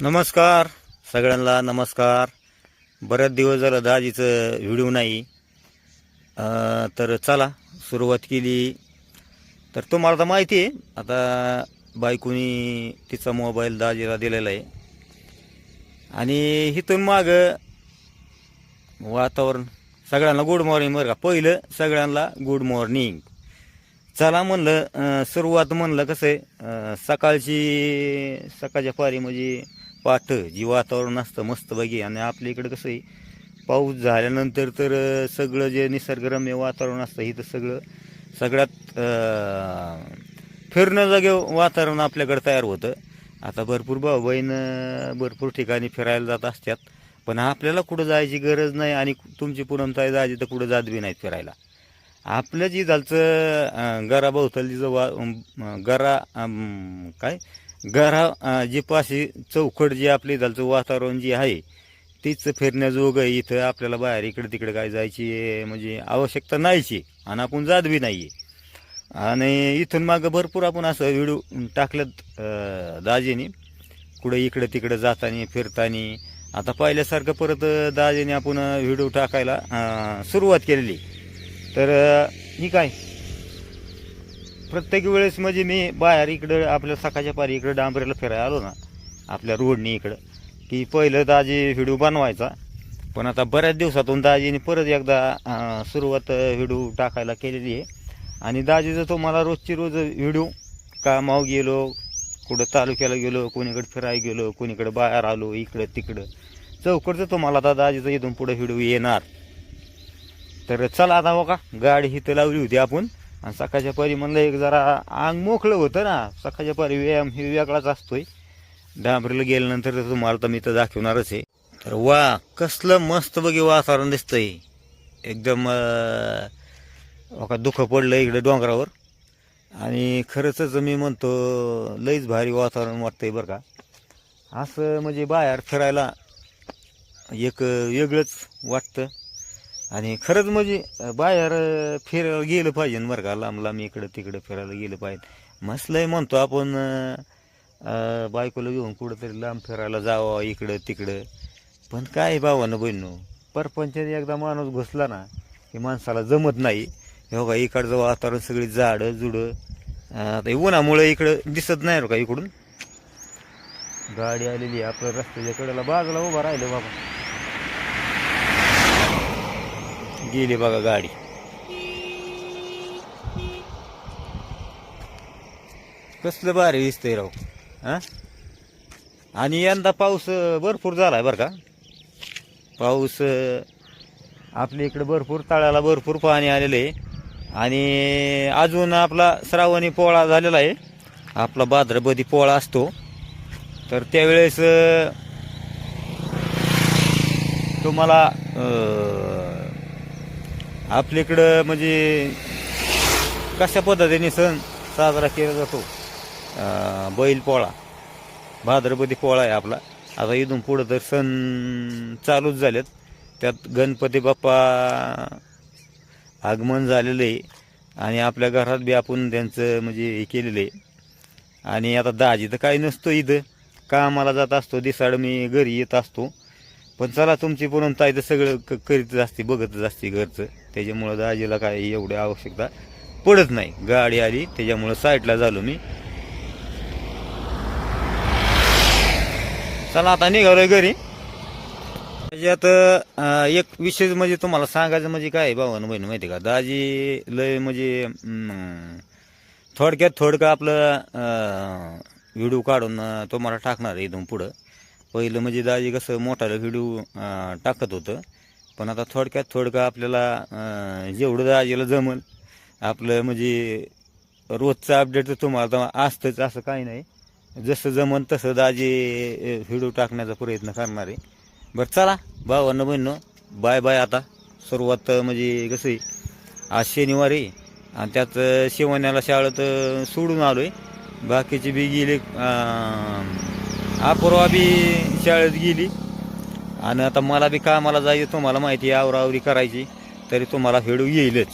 नमस्कार. सगळ्यांना नमस्कार. बऱ्याच दिवस झालं दाजीचं व्हिडिओ नाही. तर चला सुरुवात केली. तर तुम्हाला तर माहिती आहे आता बायकोनी तिचा मोबाईल दाजीला दिलेला आहे. आणि इथून माग वातावरण सगळ्यांना गुड मॉर्निंग बरं का. पहिलं सगळ्यांना गुड मॉर्निंग चला म्हणलं सुरुवात म्हणलं कसं आहे सकाळची सकाळच्या पारी म्हणजे पाठ जी वातावरण असतं मस्त बघी. आणि आपल्या इकडं कसं आहे पाऊस झाल्यानंतर तर सगळं जे निसर्गरम्य वातावरण असतं इथं सगळं सगळ्यात फिरणं जागे वातावरण आपल्याकडे तयार होतं. आता भरपूर भाऊ बहीण भरपूर ठिकाणी फिरायला जात असतात. पण आपल्याला कुठं जायची गरज नाही आणि तुमची पुनमताई जायची तर कुठं जात बी नाहीत फिरायला. आपलं जी झालचं अं, घराभोवताली जो वा गरा काय? घरा जी पाशी चौखट जी आपली झालचं वातावरण जी आहे तीच फिरण्याजोगं आहे. इथं आपल्याला बाहेर इकडे तिकडे काय जायची म्हणजे आवश्यकता नाहीची आणि आपण जात बी नाही आणि इथून मागं भरपूर आपण असं व्हिडिओ टाकलं अं, दाजीने. कुठं इकडं तिकडं जाताना फिरताना. आता पहिल्यासारखं परत दाजीने आपण व्हिडिओ टाकायला सुरुवात केलेली. तर ही काय? प्रत्येक वेळेस म्हणजे मी बाहेर इकडं आपल्या सकाळच्या पारी इकडं डांबरेला फिरायला आलो ना आपल्या रोडनी इकडं की पहिलं दाजी व्हिडिओ बनवायचा पण आता बऱ्याच दिवसातून दाजीने परत एकदा सुरुवात व्हिडिओ टाकायला केलेली आहे. आणि दाजीचं तुम्हाला रोजची रोज व्हिडिओ कामावर गेलो कुठं तालुक्याला गेलो कोणीकडे फिरायला गेलो कोणीकडे बाहेर आलो इकडं तिकडं चौकडचं तुम्हाला आता दाजीचं इथून पुढे व्हिडिओ येणार. तर चला आता बघा गाडी इथं लावली होती आपण. आणि सकाळच्या परी म्हणलं एक जरा अंग मोकळं होतं ना. सकाळच्या परी व्यायाम हे वेगळाच असतोय. डांबरीला गेल्यानंतर तर तुम्हाला तर मी तर दाखवणारच आहे. तर वा कसलं मस्त बघी वातावरण दिसतंय. एकदम अं, दुःख पडलं इकडे डोंगरावर. आणि खरंच मी म्हणतो लईच भारी वातावरण वाटतंय बरं का. असं म्हणजे बाहेर फिरायला एक वेगळंच वाटतं. आणि खरंच म्हणजे बाहेर फिरायला गेलं पाहिजे बरं का. लांब लांब इकडं तिकडं फिरायला गेलं पाहिजे. मसलंही म्हणतो आपण बायकोला घेऊन कुठंतरी लांब फिरायला जावं इकडं तिकडं. पण काय भावानं बहिणू परपंचात एकदा माणूस घुसला ना की माणसाला जमत नाही. हे बघा इकडचं वातावरण सगळी झाडं जुडं आता उन्हामुळं उन्हामुळे इकडं दिसत नाही बरं का इकडून. गाडी आलेली आहे आपल्या रस्त्याच्या कडेला बाजूला उभा राहिलं बाबा. गेली बघा गाडी. कसलं भारी दिसतंय राव. हा? आणि यंदा पाऊस भरपूर भरपूर झालाय बरं का? पाऊस आपल्या इकडं भरपूर तळ्याला भरपूर पाणी आलेलं आहे. आणि अजून आपला श्रावणी पोळा झालेला आहे. आपला भाद्रपदी पोळा असतो. तर त्यावेळेस तुम्हाला आपल्याकडं म्हणजे कशा पद्धतीने सण साजरा केला जातो? बैल बैलपोळा भाद्रपदी पोळा आहे आपला. आता इथून पुढं तर सण चालूच झालेत. त्यात गणपती बाप्पा आगमन झालेलं आहे. आणि आपल्या घरात बी आपण त्यांचं म्हणजे हे केलेलं आहे. आणि आता दाजी तर काही नसतो इथं. कामाला जात असतो दिसाड मी घरी येत असतो. पण चला तुमची बोलून ताई तर सगळं क करीतच असते बघतच असते घरचं. त्याच्यामुळं दाजीला काय एवढी आवश्यकता पडत नाही. गाडी आली त्याच्यामुळं साईडला झालो मी. चला आता निघालोय घरी. म्हणजे त्याच्यात एक विशेष म्हणजे तुम्हाला सांगायचं म्हणजे काय भावानं बहिण माहिती का? दाजी लय म्हणजे थोडक्यात थोडकं आपलं व्हिडिओ काढून तुम्हाला टाकणार आहे इथून पुढं. पहिलं म्हणजे दाजी कसं मोठाला व्हिडिओ टाकत होतं. पण आता थोडक्यात थोडकं आपल्याला जेवढं दाजीला जमल आपलं म्हणजे रोजचं अपडेट तर तुम्हाला तर असतंच असं काही नाही. जसं जमन तसं दाजी व्हिडिओ टाकण्याचा प्रयत्न करणार. आहे बरं चला भावांनो बहिणं बाय बाय आता. सुरुवात म्हणजे कसं आहे आज शनिवारी आणि त्यात शिवण्याला शाळेत सोडून आलो आहे बाकीची बी गेली अपूर्वा बी शाळेत गेली. आणि आता मला बी कामाला जायचं तुम्हाला माहिती आहे आवरावरी करायची. तरी तुम्हाला फेडू येईलच.